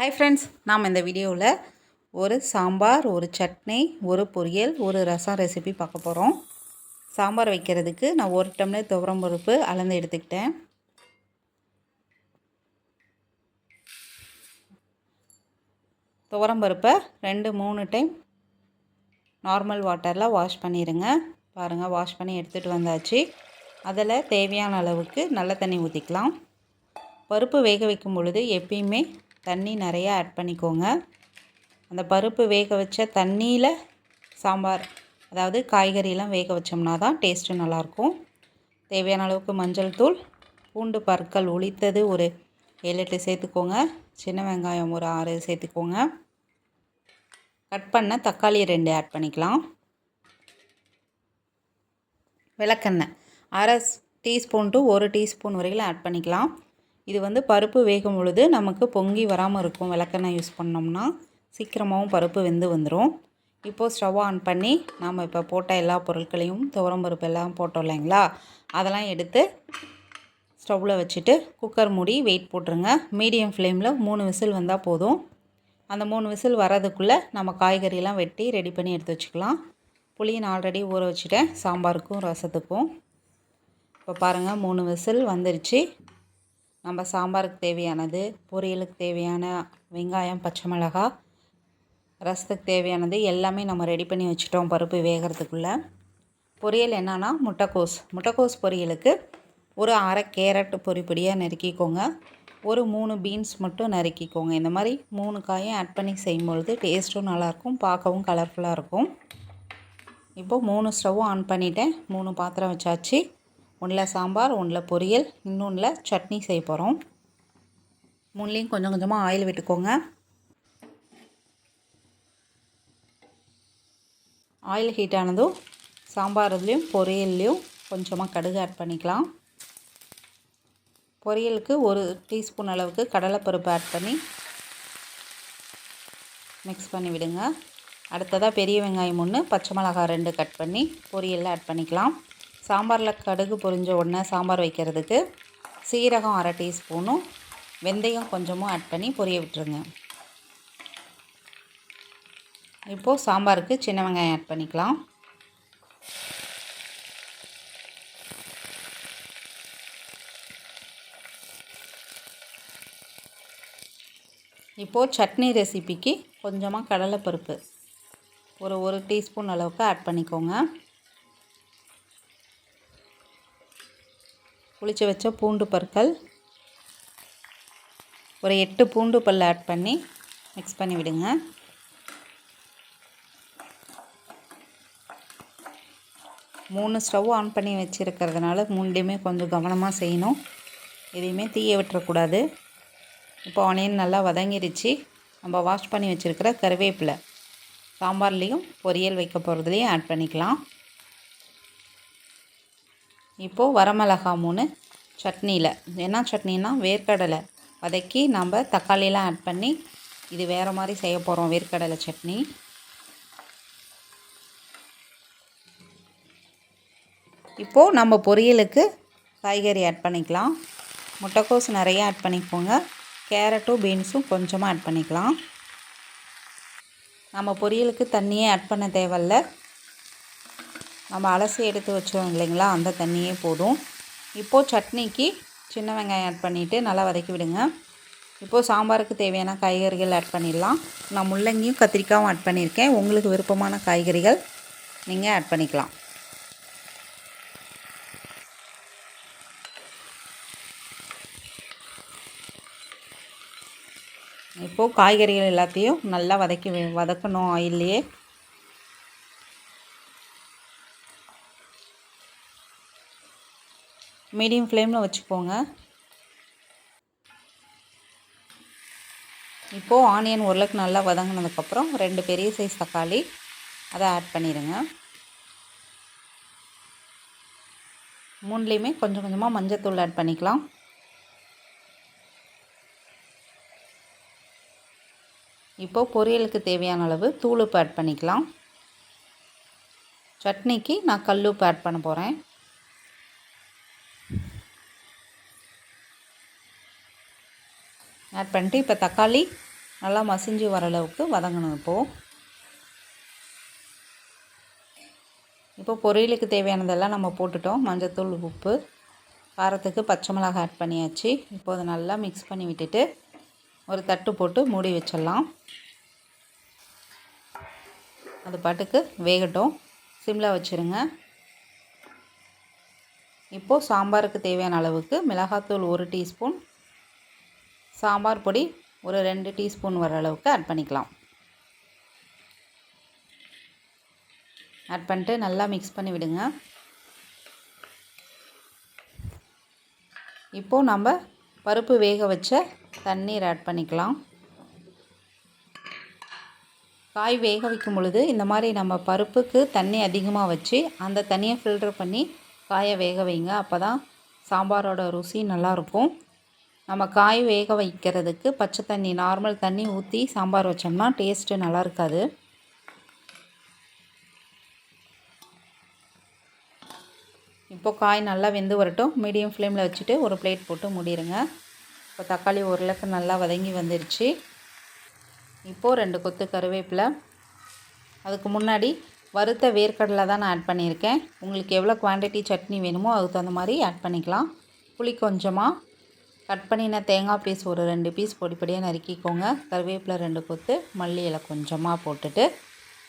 Hi friends நாம் இந்த வீடியோவில் ஒரு சாம்பார் ஒரு சட்னி ஒரு பொரியல் ஒரு ரசம் ரெசிபி பார்க்க போகிறோம் சாம்பார் வைக்கிறதுக்கு நான் ஒரு டம்ளர் துவரம் பருப்பு அளந்து எடுத்துக்கிட்டேன். துவரம் பருப்பை ரெண்டு மூணு டைம் நார்மல் வாட்டரில் வாஷ் பண்ணிடுங்க பாருங்கள் வாஷ் பண்ணி எடுத்துகிட்டு வந்தாச்சு. அதில் தேவையான அளவுக்கு நல்ல தண்ணி ஊற்றிக்கலாம் பருப்பு வேக வைக்கும் பொழுது எப்பயுமே தண்ணி நிறையா ஆட் பண்ணிக்கோங்க. அந்த பருப்பு வேக வச்ச தண்ணியில் சாம்பார் அதாவது காய்கறியெல்லாம் வேக வச்சோம்னா தான் டேஸ்ட்டு நல்லாயிருக்கும் தேவையான அளவுக்கு மஞ்சள் தூள் பூண்டு பற்கள் ஒழித்தது ஒரு ஏழு எட்டு சேர்த்துக்கோங்க. சின்ன வெங்காயம் ஒரு ஆறு சேர்த்துக்கோங்க. கட் பண்ண தக்காளி ரெண்டு ஆட் பண்ணிக்கலாம். விளக்கெண்ணெய் அரை டீஸ்பூன் டு ஒரு டீஸ்பூன் வரையிலும் ஆட் பண்ணிக்கலாம். இது வந்து பருப்பு வேகும் பொழுது நமக்கு பொங்கி வராமல் இருக்கும். விளக்கெண்ணெய் யூஸ் பண்ணோம்னா சீக்கிரமாகவும் பருப்பு வெந்து வந்துடும் இப்போது ஸ்டவ் ஆன் பண்ணி நாம் இப்போ போட்ட எல்லா பொருட்களையும் துவரம் பருப்பு எல்லாம் போட்டோம் இல்லைங்களா? அதெல்லாம் எடுத்து ஸ்டவ்வில் வச்சுட்டு குக்கர் மூடி வெயிட் போட்டுருங்க. மீடியம் ஃப்ளேமில் மூணு விசில் வந்தால் போதும். அந்த மூணு விசில் வரதுக்குள்ளே நம்ம காய்கறியெல்லாம் வெட்டி ரெடி பண்ணி எடுத்து வச்சுக்கலாம். புளியை நான் ஆல்ரெடி ஊற வச்சுட்டேன். சாம்பாருக்கும் ரசத்துக்கும். இப்போ பாருங்கள் மூணு விசில் வந்துருச்சு. நம்ம சாம்பாருக்கு தேவையானது பொரியலுக்கு தேவையான வெங்காயம் பச்சை மிளகா ரசத்துக்கு தேவையானது எல்லாமே நம்ம ரெடி பண்ணி வச்சுட்டோம் பருப்பு வேகிறதுக்குள்ளே. பொரியல் என்னென்னா முட்டைக்கோஸ். முட்டைக்கோஸ் பொரியலுக்கு ஒரு அரை கேரட் பொரி பொடியாக நறுக்கிக்கோங்க. ஒரு மூணு பீன்ஸ் மட்டும் நறுக்கிக்கோங்க. இந்த மாதிரி மூணு காயும் ஆட் பண்ணி செய்யும்பொழுது டேஸ்ட்டும் நல்லாயிருக்கும் பார்க்கவும் கலர்ஃபுல்லாக இருக்கும். இப்போது மூணு ஸ்டவ்வும் ஆன் பண்ணிவிட்டேன் மூணு பாத்திரம் வச்சாச்சு. ஒன்றில் சாம்பார் ஒன்றில் பொரியல் இன்னொன்றில் சட்னி செய்ய போகிறோம். மூணுலேயும் கொஞ்சம் கொஞ்சமாக ஆயில் விட்டுக்கோங்க. ஆயில் ஹீட் ஆனதும் சாம்பார்லேயும் பொரியல்லையும் கொஞ்சமாக கடுகு ஆட் பண்ணிக்கலாம். பொரியலுக்கு ஒரு டீஸ்பூன் அளவுக்கு கடலைப்பருப்பு ஆட் பண்ணி மிக்ஸ் பண்ணி விடுங்க. அடுத்ததாக பெரிய வெங்காயம் ஒன்று பச்சை மிளகாய் ரெண்டு கட் பண்ணி பொரியலில் ஆட் பண்ணிக்கலாம். சாம்பாரில் கடுகு பொரிஞ்ச உடனே சாம்பார் வைக்கிறதுக்கு சீரகம் அரை டீஸ்பூனும் வெந்தயம் கொஞ்சமும் ஆட் பண்ணி பொரிய விட்டுருங்க. இப்போது சாம்பாருக்கு சின்ன வெங்காயம் ஆட் பண்ணிக்கலாம். இப்போது சட்னி ரெசிபிக்கு கொஞ்சமாக கடலைப்பருப்பு. ஒரு ஒரு டீஸ்பூன் அளவுக்கு ஆட் பண்ணிக்கோங்க. புளிச்சு வச்ச பூண்டு பற்கள். ஒரு எட்டு பூண்டு பல் ஆட் பண்ணி மிக்ஸ் பண்ணி விடுங்க. மூணு ஸ்டவ் ஆன் பண்ணி வச்சுருக்கிறதுனால மூணுலேயுமே கொஞ்சம் கவனமாக செய்யணும். எதையுமே தீய விட்டுறக்கூடாது. இப்போ ஆனியன் நல்லா வதங்கிருச்சு. நம்ம வாஷ் பண்ணி வச்சுருக்கிற கருவேப்பிலை. சாம்பார்லேயும் பொரியல் வைக்க போகிறதுலையும் ஆட் பண்ணிக்கலாம். இப்போது வரமிளகா மூணு சட்னியில். என்ன சட்னின்னா வேர்க்கடலை வதக்கி நம்ம தக்காளியெலாம் ஆட் பண்ணி இது வேறு மாதிரி செய்ய போகிறோம் வேர்க்கடலை சட்னி. இப்போது நம்ம பொரியலுக்கு காய்கறி ஆட் பண்ணிக்கலாம். முட்டைக்கோஸ் நிறைய ஆட் பண்ணிக்கோங்க. கேரட்டும் பீன்ஸும் கொஞ்சமாக ஆட் பண்ணிக்கலாம். நம்ம பொரியலுக்கு தண்ணியே ஆட் பண்ண தேவையில்ல. நம்ம அலசி எடுத்து வச்சோம் இல்லைங்களா அந்த தண்ணியே போதும். இப்போது சட்னிக்கு சின்ன வெங்காயம் ஆட் பண்ணிவிட்டு நல்லா வதக்கி விடுங்க. இப்போது சாம்பாருக்கு தேவையான காய்கறிகள் ஆட் பண்ணிடலாம். நான் முள்ளங்கியும் கத்திரிக்காயும் ஆட் பண்ணியிருக்கேன். உங்களுக்கு விருப்பமான காய்கறிகள் நீங்கள் ஆட் பண்ணிக்கலாம். இப்போது காய்கறிகள் எல்லாத்தையும் நல்லா வதக்கி வதக்கணும் ஆயில்லையே மீடியம் ஃப்ளேமில் வச்சுக்கோங்க. இப்போது ஆனியன் உருளைக்கு நல்லா வதங்கினதுக்கப்புறம் ரெண்டு பெரிய சைஸ் தக்காளி அதை ஆட் பண்ணிடுங்க மூணுலேயுமே கொஞ்சம் கொஞ்சமாக மஞ்சத்தூள் ஆட் பண்ணிக்கலாம். இப்போது பொரியலுக்கு தேவையான அளவு தூளுப்பு ஆட் பண்ணிக்கலாம். சட்னிக்கு நான் கல்லுப்பு ஆட் பண்ண போகிறேன் ஆட் பண்ணிட்டு இப்போ தக்காளி நல்லா மசிஞ்சு வர அளவுக்கு வதங்கணும் இப்போது இப்போ பொரியலுக்கு தேவையானதெல்லாம் நம்ம போட்டுட்டோம். மஞ்சத்தூள் உப்பு காரத்துக்கு பச்சை மிளகாய் ஆட் பண்ணியாச்சு. இப்போ அதை நல்லா மிக்ஸ் பண்ணி விட்டுட்டு ஒரு தட்டு போட்டு மூடி வச்சிடலாம். அது பாட்டுக்கு வேகட்டும். சிம்மில் வச்சுருங்க. இப்போது சாம்பாருக்கு தேவையான அளவுக்கு மிளகாத்தூள் ஒரு டீஸ்பூன் சாம்பார் பொடி ஒரு ரெண்டு டீஸ்பூன் வர அளவுக்கு ஆட் பண்ணிக்கலாம். ஆட் பண்ணிட்டு நல்லா மிக்ஸ் பண்ணி விடுங்க. இப்போது நம்ம பருப்பு வேக வச்ச தண்ணீர் ஆட் பண்ணிக்கலாம். காய் வேக வைக்கும் பொழுது இந்த மாதிரி நம்ம பருப்புக்கு தண்ணி அதிகமாக வச்சு அந்த தண்ணியை ஃபில்டர் பண்ணி காயை வேக வைங்க. அப்போ தான் சாம்பாரோட ருசி நல்லாயிருக்கும் நம்ம காய் வேக வைக்கிறதுக்கு பச்சை தண்ணி நார்மல் தண்ணி ஊற்றி சாம்பார் வச்சோம்னா டேஸ்ட்டு நல்லா இருக்காது. இப்போ காய் நல்லா வெந்து வரட்டும். மீடியம் ஃப்ளேமில் வச்சுட்டு ஒரு பிளேட் போட்டு மூடிடுங்க இப்போ தக்காளி உருளைக்கு நல்லா வதங்கி வந்துடுச்சு இப்போது ரெண்டு கொத்து கருவேப்பிலை. அதுக்கு முன்னாடி வறுத்த வேர்க்கடலை தான் நான் ஆட் பண்ணியிருக்கேன். உங்களுக்கு எவ்வளோ குவான்டிட்டி சட்னி வேணுமோ அதுக்கு தகுந்த மாதிரி ஆட் பண்ணிக்கலாம். புளி கொஞ்சமாக கட் பண்ணின தேங்காய் பீஸ் ஒரு ரெண்டு பீஸ் பொடி பொடியாக நறுக்கிக்கோங்க. கருவேப்பிலை ரெண்டு கொத்து மல்லி இலை கொஞ்சமாக போட்டுட்டு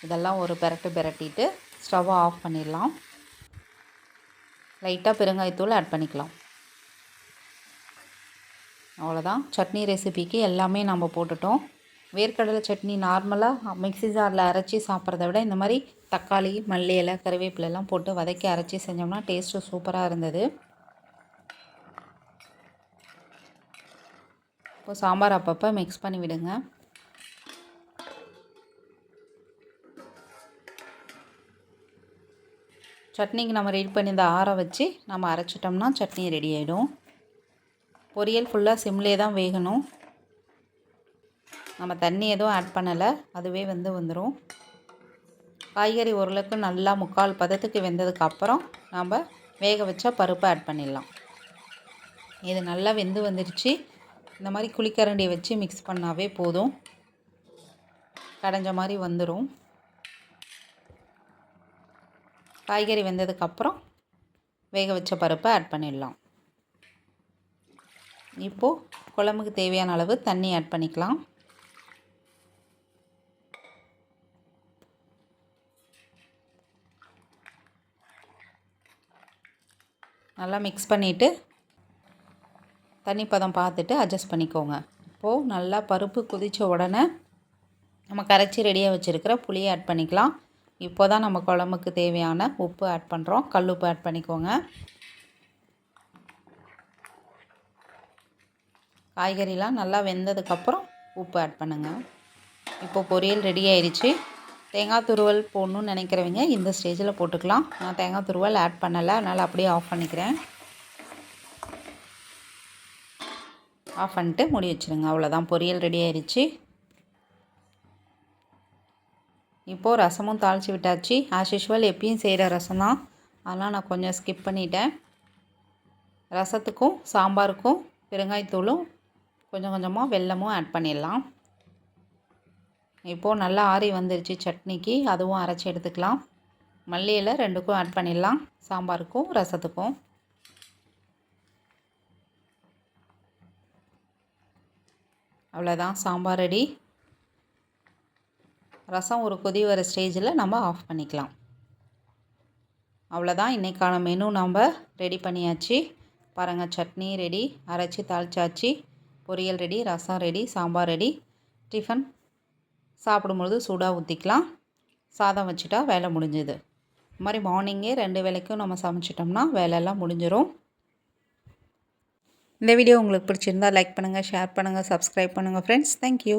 இதெல்லாம் ஒரு பெரட்டு பெரட்டிட்டு ஸ்டவ்வை ஆஃப் பண்ணிடலாம். லைட்டாக பெருங்காயத்தூள் ஆட் பண்ணிக்கலாம். அவ்வளோதான் சட்னி ரெசிபிக்கு எல்லாமே நம்ம போட்டுட்டோம். வேர்க்கடலை சட்னி நார்மலாக மிக்ஸி ஜாரில் அரைச்சி சாப்பிட்றத விட இந்த மாதிரி தக்காளி மல்லி இலை கருவேப்பிலெல்லாம் போட்டு வதக்கி அரைச்சி செஞ்சோம்னா டேஸ்ட்டு சூப்பராக இருந்தது. இப்போ சாம்பார் அப்பப்போ மிக்ஸ் பண்ணி விடுங்க. சட்னிக்கு நம்ம ரெடி பண்ணியிருந்த ஆற வச்சு நம்ம அரைச்சிட்டோம்னா சட்னி ரெடி ஆகிடும் பொரியல் ஃபுல்லாக சிம்லே தான் வேகணும். நம்ம தண்ணி எதுவும் ஆட் பண்ணலை அதுவே வந்து வந்துடும் காய்கறி ஓரளவுக்கு நல்லா முக்கால் பதத்துக்கு வெந்ததுக்கப்புறம் நம்ம வேக வச்சா பருப்பு ஆட் பண்ணிடலாம். இது நல்லா வெந்து வந்துடுச்சு இந்த மாதிரி குழிக்கரண்டியை வச்சு மிக்ஸ் பண்ணாவே போதும். கடைஞ்ச மாதிரி வந்துடும் காய்கறி வெந்ததுக்கப்புறம் வேக வச்ச பருப்பை ஆட் பண்ணிடலாம். இப்போது குழம்புக்கு தேவையான அளவு தண்ணி ஆட் பண்ணிக்கலாம். நல்லா மிக்ஸ் பண்ணிவிட்டு தண்ணி பதம் பார்த்துட்டு அட்ஜஸ்ட் பண்ணிக்கோங்க. இப்போது நல்லா பருப்பு கொதித்த உடனே நம்ம கரைச்சி ரெடியாக வச்சுருக்கிற புளியை ஆட் பண்ணிக்கலாம். இப்போ தான் நம்ம குழம்புக்கு தேவையான உப்பு ஆட் பண்ணுறோம் கல் உப்பு ஆட் பண்ணிக்கோங்க. காய்கறிலாம் நல்லா வெந்ததுக்கப்புறம் உப்பு ஆட் பண்ணுங்கள் இப்போ பொரியல் ரெடி ஆயிடுச்சு தேங்காய் துருவல் போடணுன்னு நினைக்கிறவங்க இந்த ஸ்டேஜில் போட்டுக்கலாம். நான் தேங்காய் துருவல் ஆட் பண்ணலை. அதனால் அப்படியே ஆஃப் பண்ணிக்கிறேன். ஆஃப் பண்ணிட்டு முடி வச்சுருங்க. அவ்வளோதான் பொரியல் ரெடி ஆயிடுச்சு இப்போது ரசமும் தாளித்து விட்டாச்சு. ஆஸ் யூஷுவல் எப்பயும் செய்கிற ரசம் தான் அதெல்லாம் நான் கொஞ்சம் ஸ்கிப் பண்ணிட்டேன். ரசத்துக்கும் சாம்பாருக்கும் பெருங்காயத்தூளும் கொஞ்சம் கொஞ்சமாக வெல்லமும் ஆட் பண்ணிடலாம். இப்போது நல்லா ஆறி வந்துருச்சு சட்னிக்கு. அதுவும் அரைச்சி எடுத்துக்கலாம். மல்லியில் ரெண்டுக்கும் ஆட் பண்ணிடலாம். சாம்பாருக்கும் ரசத்துக்கும். அவ்வளோதான் சாம்பார் ரெடி ரசம் ஒரு கொதி வர ஸ்டேஜில் நம்ம ஆஃப் பண்ணிக்கலாம். அவ்வளோதான் இன்றைக்கான மெனு நம்ம ரெடி பண்ணியாச்சு. பாருங்கள் சட்னி ரெடி அரைச்சி தாளிச்சாச்சு. Poriyal ready rasam ready sambar ready tiffin சாப்பிடும்பொழுது சூடாக ஊற்றிக்கலாம் சாதம் வச்சுட்டா வேலை முடிஞ்சுது. இது மாதிரி மார்னிங்கே ரெண்டு வேலைக்கும் நம்ம சமைச்சிட்டோம்னா வேலையெல்லாம் முடிஞ்சிடும் இந்த வீடியோ உங்களுக்கு பிடிச்சிருந்தா லைக் பண்ணுங்கள் ஷேர் பண்ணுங்கள் சப்ஸ்கிரைப் பண்ணுங்கள் ஃப்ரெண்ட்ஸ் தேங்க்யூ